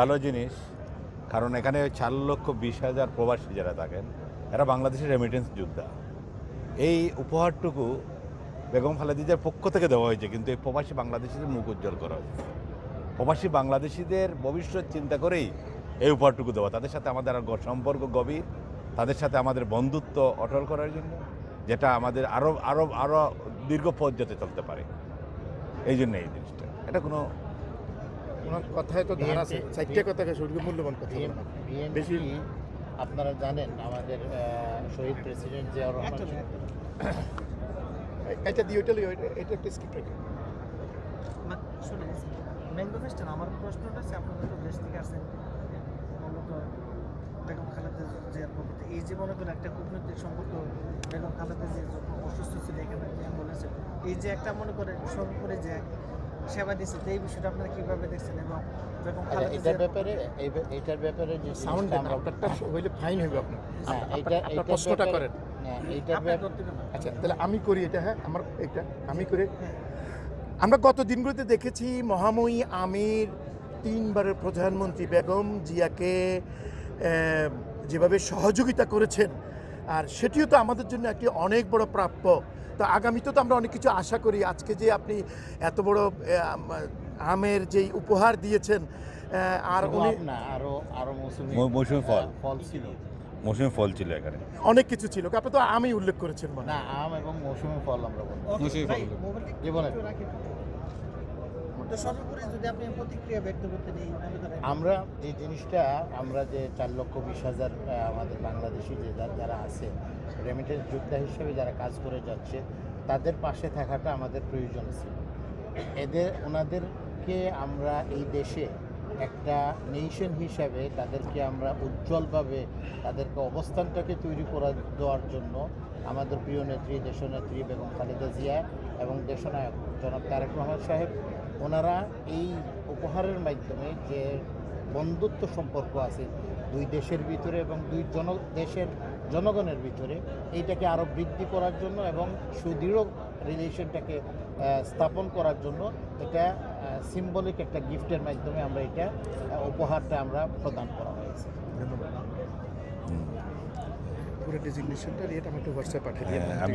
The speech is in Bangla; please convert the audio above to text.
ভালো জিনিস, কারণ এখানে চার লক্ষ বিশ হাজার প্রবাসী যারা থাকেন, এরা বাংলাদেশের রেমিটেন্স যোদ্ধা। এই উপহারটুকু বেগম খালেদিদের পক্ষ থেকে দেওয়া হয়েছে, কিন্তু এই প্রবাসী বাংলাদেশিদের মুখ উজ্জ্বল করা হয়েছে। প্রবাসী বাংলাদেশিদের ভবিষ্যৎ চিন্তা করেই এই উপহারটুকু দেওয়া। তাদের সাথে আমাদের আর সম্পর্ক গভীর, তাদের সাথে আমাদের বন্ধুত্ব অটল করার জন্য, যেটা আমাদের আরও আরও আরও দীর্ঘ পথ যেতে চলতে পারে। এই জন্য এই জিনিসটা। এটা কোনো ওনার কথায় তো ধার আছে। চারটে কথাকে সঠিক মূল্যবান কথা বেশি আপনারা জানেন আমাদের শহীদ প্রেসিডেন্ট জিয়াউর রহমান এটা দিয়ে ওইটা এটা- এটা একটা স্কিপ রেখে। শুনে ম্যাঙ্গো ফেস্টান আমার প্রশ্নটা হচ্ছে আপনারা তো দেশ থেকে আসেন মূলত বেগম খালেদা জিয়ার প্রতি। এই যে মনে করেন একটা কূটনৈতিক সম্পর্ক বেগম খালেদা জিয়া যখন অসুস্থ ছিল এখানে বলেছে এই যে একটা মনে করে সর্বোপরি যে সেবা দিচ্ছে এই বিষয়টা আপনারা কীভাবে দেখছেন এবং এটার ব্যাপারে এই এটার ব্যাপারে যে সাউন্ড আপনারটা হইলে ফাইন হইবে আপনার। হ্যাঁ, আপনার এইটার প্রশ্নটা করেন। হ্যাঁ, এইটার আপনার ব্যাপারে আচ্ছা তাহলে আমি করি এটা হ্যাঁ? আমার এটা আমি করে। হ্যাঁ। আমরা গত দিনগুলোতে দেখেছি মহাময়ী আমির তিনবারের প্রধানমন্ত্রী বেগম জিয়াকে যেভাবে সহযোগিতা করেছেন আর সেটিও তো আমাদের জন্য একটি অনেক বড় প্রাপ্য। তো আগামীতে তো আমরা অনেক কিছু আশা করি। আজকে যে আপনি এত বড় আমের যেই উপহার দিয়েছেন আর উনি না আরও আরও মৌসুমি মৌসুমি ফল। ফল ছিল। মৌসুমি ফল ছিল এখানে। অনেক কিছু ছিল। আপনি তো আমি উল্লেখ করেছেন না আম এবং মৌসুমি ফল আমরা বলি। প্রতিক্রিয়া ব্যক্ত করতেন এই আমরা যে জিনিসটা আমরা যে চার লক্ষ বিশ হাজার আমাদের বাংলাদেশি যে যা- যারা আছে রেমিটেন্স যোদ্ধা হিসেবে যারা কাজ করে যাচ্ছে, তাদের পাশে থাকাটা আমাদের প্রয়োজন ছিল। এদের, ওনাদেরকে আমরা এই দেশে একটা নেশন হিসাবে তাদেরকে আমরা উজ্জ্বলভাবে তাদেরকে অবস্থানটাকে তৈরি করে দেওয়ার জন্য আমাদের প্রিয় নেত্রী, দেশনেত্রী বেগম খালেদা জিয়া এবং দেশনায়ক জনাব তারেক রহমান সাহেব, ওনারা এই উপহারের মাধ্যমে যে বন্ধুত্ব সম্পর্ক আছে দুই দেশের ভিতরে এবং দুই জন দেশের জনগণের ভিতরে। এইটাকে আরও বৃদ্ধি করার জন্য এবং সুদৃঢ় রিলেশনটাকে স্থাপন করার জন্য এটা সিম্বলিক একটা গিফটের মাধ্যমে আমরা এটা উপহারটা আমরা প্রদান করা হয়েছে। ধন্যবাদ। পুরো ডেজিগনেশনটা এটা আমাকে হোয়াটসঅ্যাপ পাঠিয়ে হ্যাঁ, আমি